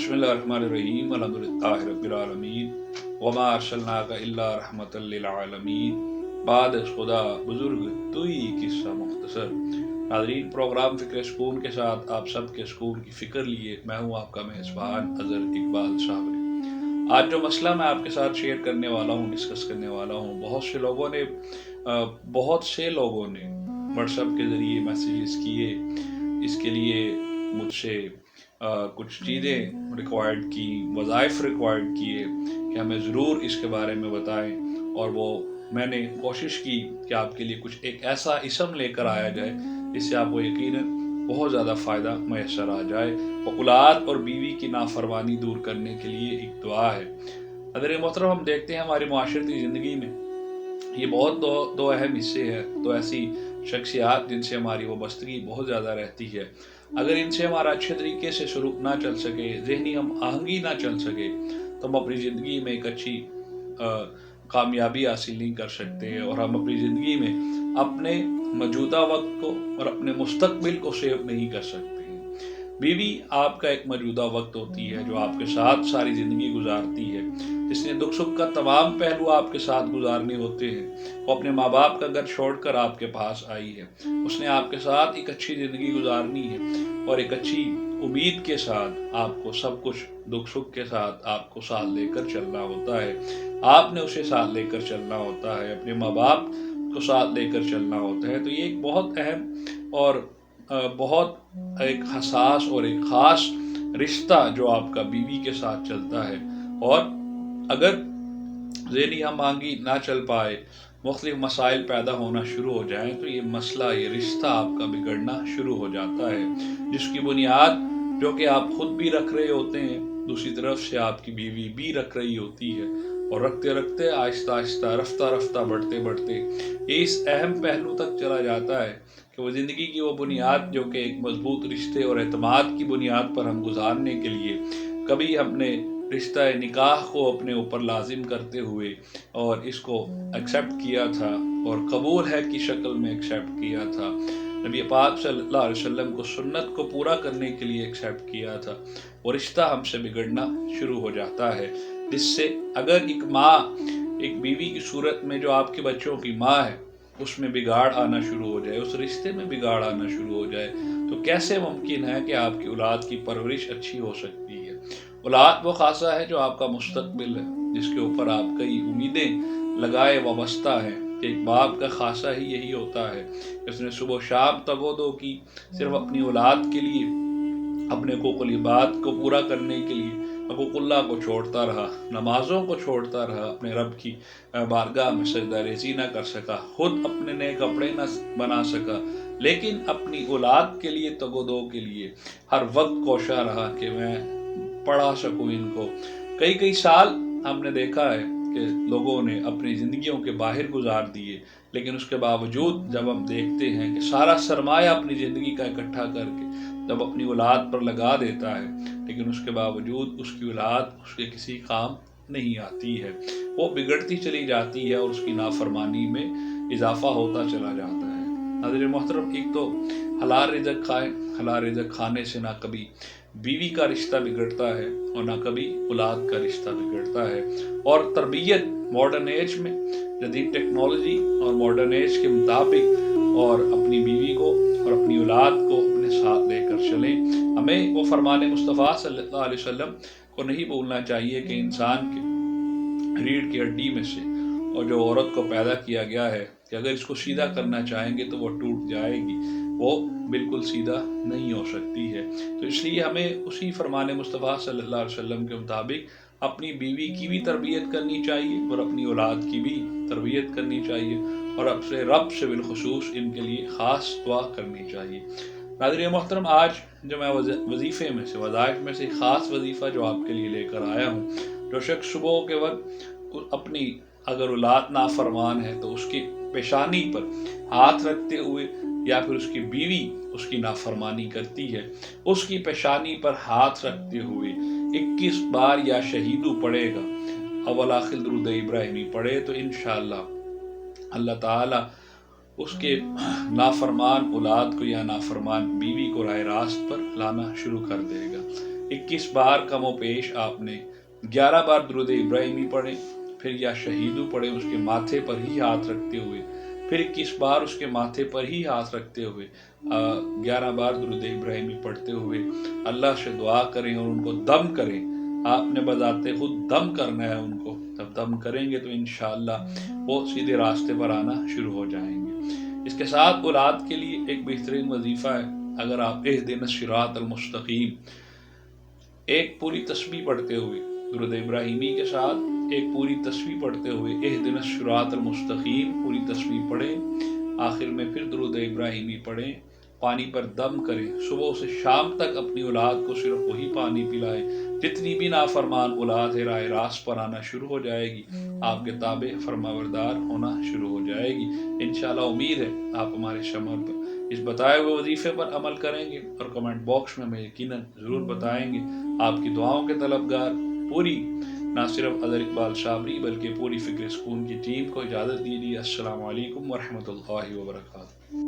بسم اللہ الرحمن الرحیم الحمدللہ رب العالمین وما ارسلناک الا رحمت للعالمین بعد از خدا بزرگ توئی قصہ مختصر ناظرین پروگرام فکر سکون کے ساتھ آپ سب کے سکون کی فکر لیے میں ہوں آپ کا میزبان اظہر اقبال صاحب آج جو مسئلہ میں آپ کے ساتھ شیئر کرنے والا ہوں ڈسکس کرنے والا ہوں بہت سے لوگوں نے بہت سے لوگوں نے واٹس ایپ کے ذریعے میسیجز کیے اس کے لیے مجھ سے کچھ چیزیں ریکوائرڈ کی، وظائف ریکوائرڈ کیے کہ ہمیں ضرور اس کے بارے میں بتائیں۔ اور وہ میں نے کوشش کی کہ آپ کے لیے کچھ ایک ایسا اسم لے کر آیا جائے جس سے آپ کو یقیناً بہت زیادہ فائدہ میسر آ جائے۔ اولاد اور بیوی کی نافرمانی دور کرنے کے لیے ایک دعا ہے۔ ادر محترم، ہم دیکھتے ہیں ہماری معاشرتی زندگی میں یہ بہت دو دو اہم حصے ہیں تو ایسی شخصیات جن سے ہماری وابستگی بہت زیادہ رہتی ہے۔ اگر ان سے ہمارا اچھے طریقے سے سلوک نہ چل سکے، ذہنی ہم آہنگی نہ چل سکے، تو ہم اپنی زندگی میں ایک اچھی کامیابی حاصل نہیں کر سکتے اور ہم اپنی زندگی میں اپنے موجودہ وقت کو اور اپنے مستقبل کو سیو نہیں کر سکتے۔ بیوی آپ کا ایک موجودہ وقت ہوتی ہے جو آپ کے ساتھ ساری زندگی گزارتی ہے۔ جس نے دکھ سکھ کا تمام پہلو آپ کے ساتھ گزارنے ہوتے ہیں۔ وہ اپنے ماں باپ کا گھر چھوڑ کر آپ کے پاس آئی ہے۔ اس نے آپ کے ساتھ ایک اچھی زندگی گزارنی ہے اور ایک اچھی امید کے ساتھ آپ کو سب کچھ دکھ سکھ کے ساتھ آپ کو ساتھ لے کر چلنا ہوتا ہے۔ آپ نے اسے ساتھ لے کر چلنا ہوتا ہے، اپنے ماں باپ کو ساتھ لے کر چلنا ہوتا ہے۔ تو یہ ایک بہت اہم اور بہت ایک حساس اور ایک خاص رشتہ جو آپ کا بیوی کے ساتھ چلتا ہے۔ اور اگر ذہنی ہم نہ چل پائے، مختلف مسائل پیدا ہونا شروع ہو جائیں، تو یہ مسئلہ، یہ رشتہ آپ کا بگڑنا شروع ہو جاتا ہے۔ جس کی بنیاد جو کہ آپ خود بھی رکھ رہے ہوتے ہیں، دوسری طرف سے آپ کی بیوی بھی رکھ رہی ہوتی ہے۔ اور رکھتے رکھتے آہستہ آہستہ رفتہ رفتہ بڑھتے بڑھتے یہ اس اہم پہلو تک چلا جاتا ہے کہ وہ زندگی کی وہ بنیاد جو کہ ایک مضبوط رشتے اور اعتماد کی بنیاد پر ہم گزارنے کے لیے کبھی ہم نے رشتہ نکاح کو اپنے اوپر لازم کرتے ہوئے اور اس کو ایکسیپٹ کیا تھا اور قبول ہے کی شکل میں ایکسیپٹ کیا تھا۔ نبی پاک صلی اللہ علیہ وسلم کو سنت کو پورا کرنے کے لیے ایکسیپٹ کیا تھا۔ وہ رشتہ ہم سے بگڑنا شروع ہو جاتا ہے۔ جس سے اگر ایک ماں ایک بیوی کی صورت میں جو آپ کے بچوں کی ماں ہے، اس میں بگاڑ آنا شروع ہو جائے، اس رشتے میں بگاڑ آنا شروع ہو جائے، تو کیسے ممکن ہے کہ آپ کی اولاد کی پرورش اچھی ہو سکتی ہے؟ اولاد وہ خاصا ہے جو آپ کا مستقبل ہے، جس کے اوپر آپ کئی امیدیں لگائے وابستہ ہیں۔ کہ ایک باپ کا خاصا ہی یہی ہوتا ہے اس نے صبح و شام تگو دو کی صرف اپنی اولاد کے لیے، اپنے کو بات کو پورا کرنے کے لیے حقوق اللہ کو چھوڑتا رہا، نمازوں کو چھوڑتا رہا، اپنے رب کی بارگاہ میں سجدہ ریزی نہ کر سکا، خود اپنے نئے کپڑے نہ بنا سکا، لیکن اپنی اولاد کے لیے تگو دو کے لیے ہر وقت کوشاں رہا کہ میں پڑھا سکوں ان کو۔ کئی کئی سال ہم نے دیکھا ہے کہ لوگوں نے اپنی زندگیوں کے باہر گزار دیے۔ لیکن اس کے باوجود جب ہم دیکھتے ہیں کہ سارا سرمایہ اپنی زندگی کا اکٹھا کر کے جب اپنی اولاد پر لگا دیتا ہے، لیکن اس کے باوجود اس کی اولاد اس کے کسی کام نہیں آتی ہے۔ وہ بگڑتی چلی جاتی ہے اور اس کی نافرمانی میں اضافہ ہوتا چلا جاتا ہے۔ ناظر محترم، ایک تو حلال رزق کھائے حلال رزق کھانے سے نہ کبھی بیوی کا رشتہ بگڑتا ہے اور نہ کبھی اولاد کا رشتہ بگڑتا ہے۔ اور تربیت ماڈرن ایج میں جدید ٹیکنالوجی اور ماڈرن ایج کے مطابق اور اپنی بیوی کو اور اپنی اولاد کو اپنے ساتھ لے کر چلیں۔ ہمیں وہ فرمان مصطفیٰ صلی اللہ علیہ وسلم کو نہیں بولنا چاہیے کہ انسان کے ریڑھ کی ہڈی میں سے اور جو عورت کو پیدا کیا گیا ہے کہ اگر اس کو سیدھا کرنا چاہیں گے تو وہ ٹوٹ جائے گی۔ وہ بالکل سیدھا نہیں ہو سکتی ہے۔ تو اس لیے ہمیں اسی فرمان مصطفیٰ صلی اللہ علیہ وسلم کے مطابق اپنی بیوی کی بھی تربیت کرنی چاہیے اور اپنی اولاد کی بھی تربیت کرنی چاہیے اور اب سے رب سے بالخصوص ان کے لیے خاص دعا کرنی چاہیے۔ ناظر محترم، آج جو میں وظیفے میں سے وظائف میں سے خاص وظیفہ جو آپ کے لیے لے کر آیا ہوں، جو شخص صبح کے وقت اپنی اگر اولاد نافرمان ہے تو اس کی پیشانی پر ہاتھ رکھتے ہوئے یا پھر اس کی بیوی اس کی نافرمانی کرتی ہے، اس کی پیشانی پر ہاتھ رکھتے ہوئے اکیس بار یا شہیدو پڑے گا۔ اول آخر درود ابراہیمی پڑھے تو انشاءاللہ اللہ تعالی اس کے نافرمان اولاد کو یا نافرمان بیوی کو رائے راست پر لانا شروع کر دے گا۔ اکیس بار کم و پیش آپ نے گیارہ بار درود ابراہیمی پڑھیں پھر یا شہیدو پڑھیں اس کے ماتھے پر ہی ہاتھ رکھتے ہوئے پھر اکیس بار اس کے ماتھے پر ہی ہاتھ رکھتے ہوئے گیارہ بار درود ابراہیمی پڑھتے ہوئے اللہ سے دعا کریں اور ان کو دم کریں۔ آپ نے بذات خود دم کرنا ہے ان کو۔ جب دم کریں گے تو انشاءاللہ وہ سیدھے راستے پر آنا شروع ہو جائیں گے۔ اس کے ساتھ اولاد کے لیے ایک بہترین وظیفہ ہے۔ اگر آپ اس دن سرات المستقیم، ایک پوری تسبیح پڑھتے ہوئے درود ابراہیمی کے ساتھ ایک پوری تصویح پڑھتے ہوئے اح دن شراط المستقیم پوری تصویح پڑھیں آخر میں پھر درود ابراہیمی پڑھیں پانی پر دم کریں صبح سے شام تک اپنی اولاد کو صرف وہی پانی پلائیں جتنی بھی نافرمان اولاد ہے راہ راست پر آنا شروع ہو جائے گی۔ آپ کے تابع فرماوردار ہونا شروع ہو جائے گی۔ انشاءاللہ امید ہے آپ ہمارے شمر پر اس بتائے ہوئے وظیفے پر عمل کریں گے اور کمنٹ باکس میں ہمیں یقیناً ضرور بتائیں گے۔ آپ کی دعاؤں کے طلبگار پوری نہ صرف ادر اقبال شابری بلکہ پوری فکر سکون کی ٹیم کو اجازت دیجیے السلام علیکم ورحمۃ اللہ وبرکاتہ۔